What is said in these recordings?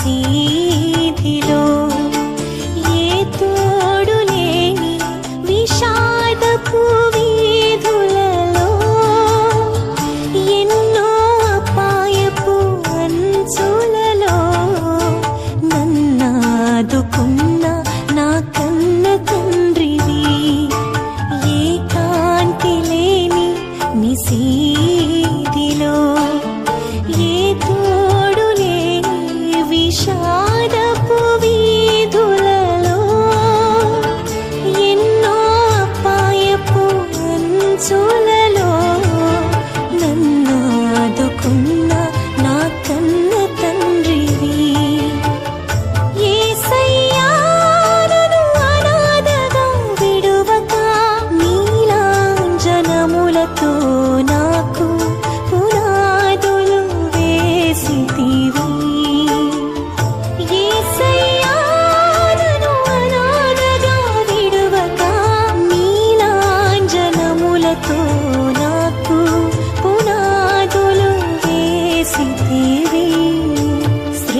सीधी लो విషాదపు వీధులలో ఎన్నో అపాయపు అంచులలో నన్ను ఆదుకున్న నా కన్న తండ్రివి. ఏ సయ్యాను అనాథగా విడువక నీలాంజనములతో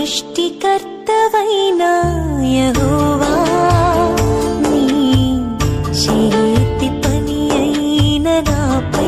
సృష్టికర్తవైన యహోవా నీ చేతి పని అయిన నాపై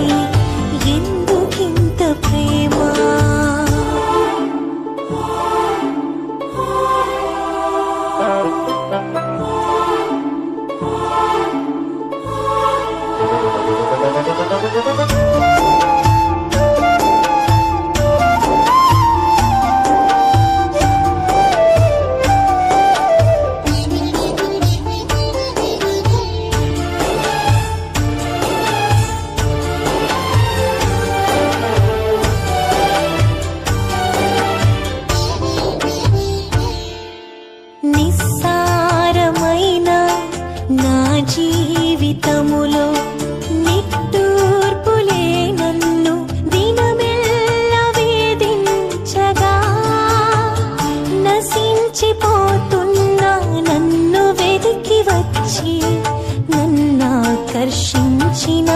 దర్శించిన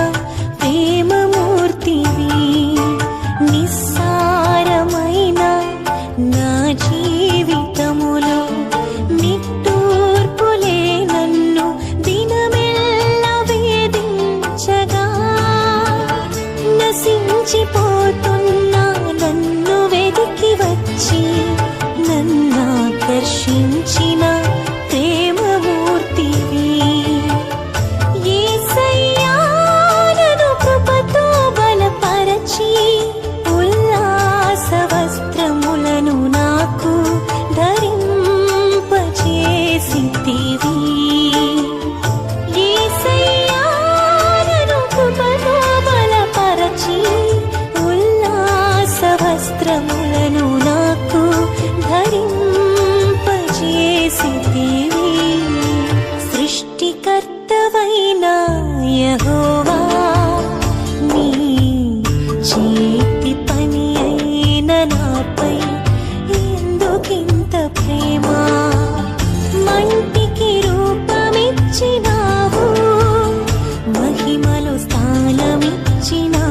ప్రేమమూర్తివి.